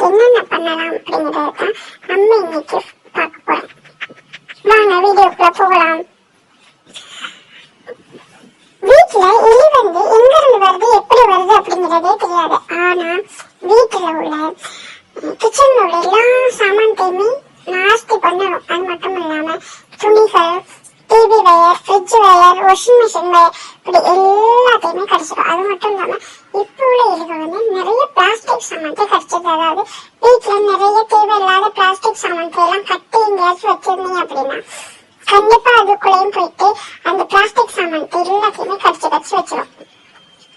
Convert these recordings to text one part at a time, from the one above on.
தான் நம்ம இன்னைக்கு பார்க்க போறோம். வாங்க வீடியோக்குள்ள போகலாம். வீட்டுல எலி வந்து எங்க இருந்து வருது எப்படி வருது அப்படிங்கறதே தெரியாது. ஆனா வீட்டுல உள்ள கிச்சன்ல உள்ள எல்லா சாமான்த்தையுமே நாஸ்தி பண்ணணும். அது மட்டும் இல்லாம துணிகள் TV wire fridge wire washing machine wire இப்படி எல்லாத்தையுமே கிடைச்சிடும் அது மட்டும் இல்லாம இப்போ உள்ள சாமான்கள் சாமான்த்தை அதாவது வீட்டுல நிறைய தேவையில்லாத பிளாஸ்டிக் சாமான்கள் எல்லாம் கட்டி எங்கேயாச்சும் வச்சிருந்தீங்க அப்படின்னா கண்டிப்பா அதுக்குள்ளேயும் போயிட்டு அந்த பிளாஸ்டிக் சாமான் எல்லாத்தையுமே கடிச்சு கடிச்சு வச்சிடும்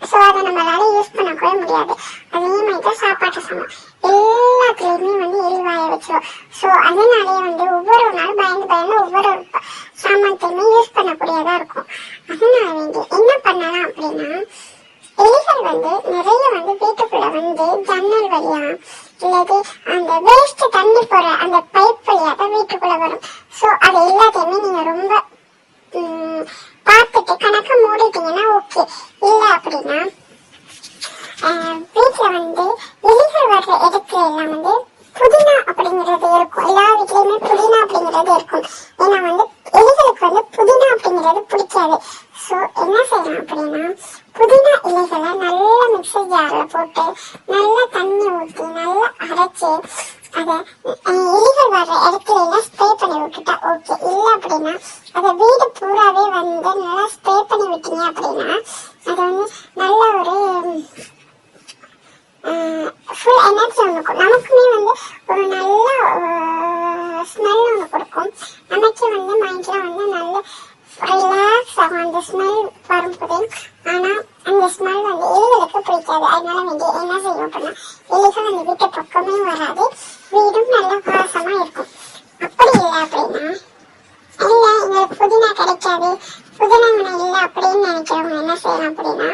ஸோ அதை நம்மளால யூஸ் பண்ணக்கூட முடியாது. அதே மாதிரி தான் சாப்பாட்டு சாமான். எல்லாத்துலேயுமே வந்து எரிவாய வச்சிடும் ஸோ அதனாலேயே வந்து ஒவ்வொரு நாள் பயந்து பயந்து ஒவ்வொரு சாமான்த்தையுமே யூஸ் பண்ணக்கூடியதா இருக்கும். அதனால வேண்டி என்ன பண்ணலாம் அப்படின்னா எலிகள் வந்து நிறைய வந்து வீட்டு வந்து ஜன்னல் வழியா இல்லாட்டி அந்த வேஸ்ட் தண்ணி போற அந்த பைப் வழியா தான் வீட்டுக்குள்ள வரும். ஸோ அது எல்லாத்தையுமே நீங்க ரொம்ப பார்த்துட்டு கணக்கு மூடிட்டீங்கன்னா ஓகே இல்ல அப்படின்னா ஆஹ், வந்து எலிகள் வர்ற இடத்துல எல்லாம் வந்து புதினா அப்படிங்கிறது இருக்கும் எல்லா வீட்லயுமே புதினா அப்படிங்கிறது இருக்கும் ஏன்னா வந்து எலிகளுக்கு வந்து புதினா அப்படிங்கிறது பிடிக்காது. ஸோ என்ன செய்யலாம் அப்படின்னா புதினா இலைகளை நல்லா மிக்சர் ஜாரில் போட்டு நல்லா தண்ணி ஊற்றி நல்லா அரைச்சி அதை இலைகள் வர்ற இடத்துல எல்லாம் ஸ்ப்ரே பண்ணி விட்டுட்டா ஓகே இல்லை அப்படின்னா அதை வீடு பூராவே வந்து நல்லா ஸ்ப்ரே பண்ணி விட்டீங்க அப்படின்னா அது வந்து நல்ல ஒரு ஃபுல் எனர்ஜி ஒன்று நமக்குமே வந்து ஒரு நல்ல ஸ்மெல் ஒன்று கொடுக்கும். நமக்கே வந்து மைண்டில் வந்து நல்ல ரிலாக்ஸ் அந்த ஸ்மெல் வரும்போது ஆனால் அந்த ஸ்மெல் வந்து எலிகளுக்கு பிடிக்காது. அதனால வேண்டிய என்ன செய்யும் அப்படின்னா எலிகள் அந்த வீட்டு பக்கமே வராது. வீடும் நல்ல வாசமாக இருக்கும். அப்படி இல்லை அப்படின்னா இல்ல எங்களுக்கு புதினா கிடைக்காது. புதினா மனை இல்லை அப்படின்னு நினைக்கிறவங்க என்ன செய்யலாம் அப்படின்னா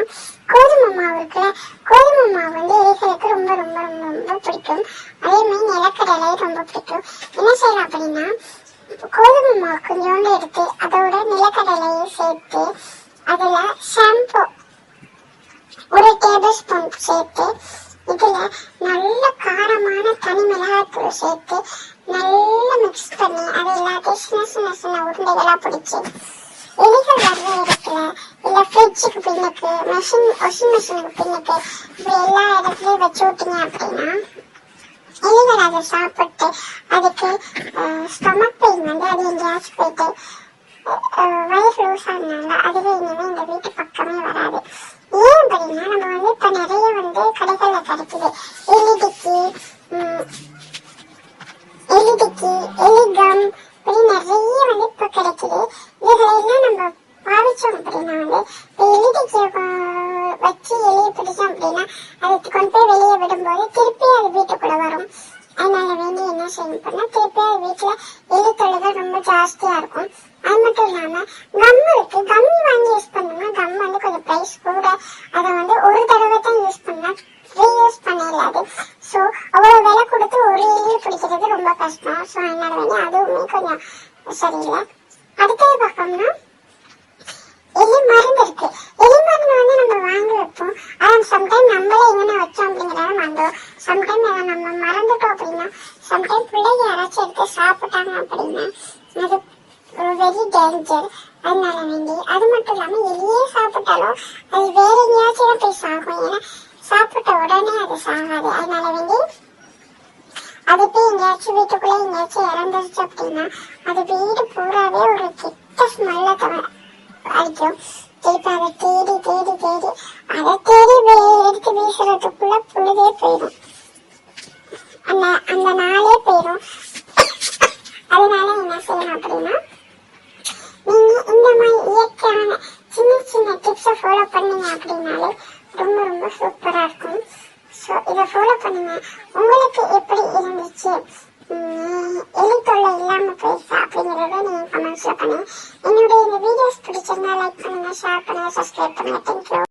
கோதுமை மாவு இருக்குல்ல கோதுமை மாவு வந்து எலிகளுக்கு ரொம்ப ரொம்ப ரொம்ப ரொம்ப பிடிக்கும். அதே மாதிரி நிலக்கடலை ரொம்ப பிடிக்கும். என்ன செய்யலாம் அப்படின்னா கோதுமை மாவு கொஞ்சோண்டு எடுத்து அதோட நிலக்கடலையும் சேர்த்து அதுல ஷாம்பு ஒரு டேபிள் ஸ்பூன் சேர்த்து இதுல நல்ல காரமான தனி மிளகாய்த்தூள் சேர்த்து நல்லா மிக்ஸ் பண்ணி அது எல்லாத்தையும் சின்ன சின்ன சின்ன உருண்டைகளா பிடிச்சி எலிகள் வர்ற இடத்துல இல்ல ஃப்ரிட்ஜுக்கு பின்னுக்கு மிஷின் வாஷிங் மிஷினுக்கு பின்னுக்கு இப்படி எல்லா இடத்துலயும் வச்சு விட்டீங்க அப்படின்னா எலிகள் அதை சாப்பிட்டு அதுக்கு ஸ்டொமக் பெயின் வந்து அது எங்கேயாச்சும் போயிட்டு அஹ், வயிறு லூஸ் ஆனதுனால அதுவே இனிமே இந்த வீட்டு பக்கமே வராது. ஏன் அப்படின்னா நம்ம வந்து இப்போ நிறைய வந்து கடைகளில் கிடைக்குது. எலிடிக்கு எலிடிக்கு எலிகம் இப்படி நிறைய வந்து இப்போ கிடைக்குது. இதுல எல்லாம் நம்ம பாவிச்சோம் அப்படின்னா வந்து இப்போ எலிடிக்கி வச்சு எலியை பிடிச்சோம் அப்படின்னா அதை கொண்டு போய் வெளியே விடும்போது திருப்பி அது வீட்டுக்குள்ள வரும். அதனால வேண்டி என்ன செய்யணும் திருப்பி அது வீட்டுல எலி தொல்லைகள் ரொம்ப ஜாஸ்தியா இருக்கும். அது மட்டும் இல்லாம கம் இருக்கு கம்மி வாங்கி யூஸ் பண்ணோம்னா கம் வந்து கொஞ்சம் பிரைஸ் கூட அதை வந்து ஒரு தடவை தான் யூஸ் பண்ணா ரீயூஸ் பண்ண இல்லாது ஸோ அவ்வளவு விலை கொடுத்து ஒரு எலி பிடிக்கிறது ரொம்ப கஷ்டம். ஸோ அதனால வேண்டி அதுவுமே கொஞ்சம் சரியில்லை. அடுத்தது பார்த்தோம்னா எலி மருந்து இருக்கு. சாப்பிட்டாங்க அப்படின்னா அது வெரி டேஞ்சர் அதனால வேண்டி அது மட்டும் இல்லாமல் எலியே சாப்பிட்டாலும் அது வேற எங்கேயாச்சும் தான் போய் சாகும் ஏன்னா சாப்பிட்ட உடனே அது சாகாது அதனால வேண்டி அது போய் எங்கேயாச்சும் வீட்டுக்குள்ளே எங்கேயாச்சும் இறந்துருச்சு அப்படின்னா அது வீடு பூராவே ஒரு கெட்ட ஸ்மெல்ல தவிர அடிக்கும் திருப்பி அதை தேடி தேடி தேடி அதை தேடி எடுத்து வீசுறதுக்குள்ள பொழுதே போயிடும் அந்த அந்த நாளே போயிடும் அதனால என்ன செய்யணும் அப்படின்னா நீங்க இந்த மாதிரி இயற்கையான சின்ன சின்ன டிப்ஸை ஃபாலோ பண்ணீங்க அப்படின்னாலே ரொம்ப ரொம்ப சூப்பரா இருக்கும். ஸோ இதை ஃபாலோ பண்ணுங்க. உங்களுக்கு எப்படி இருந்துச்சு? உம், எலி தொல்லை இல்லாம போயிருக்கா அப்படிங்கறத நீங்க கமெண்ட்ஸ்ல பண்ணுங்க. என்னுடைய இந்த வீடியோஸ் பிடிச்சிருந்தா லைக் பண்ணுங்க ஷேர் பண்ணுங்க சப்ஸ்கிரைப் பண்ணுங்க. தேங்க்யூ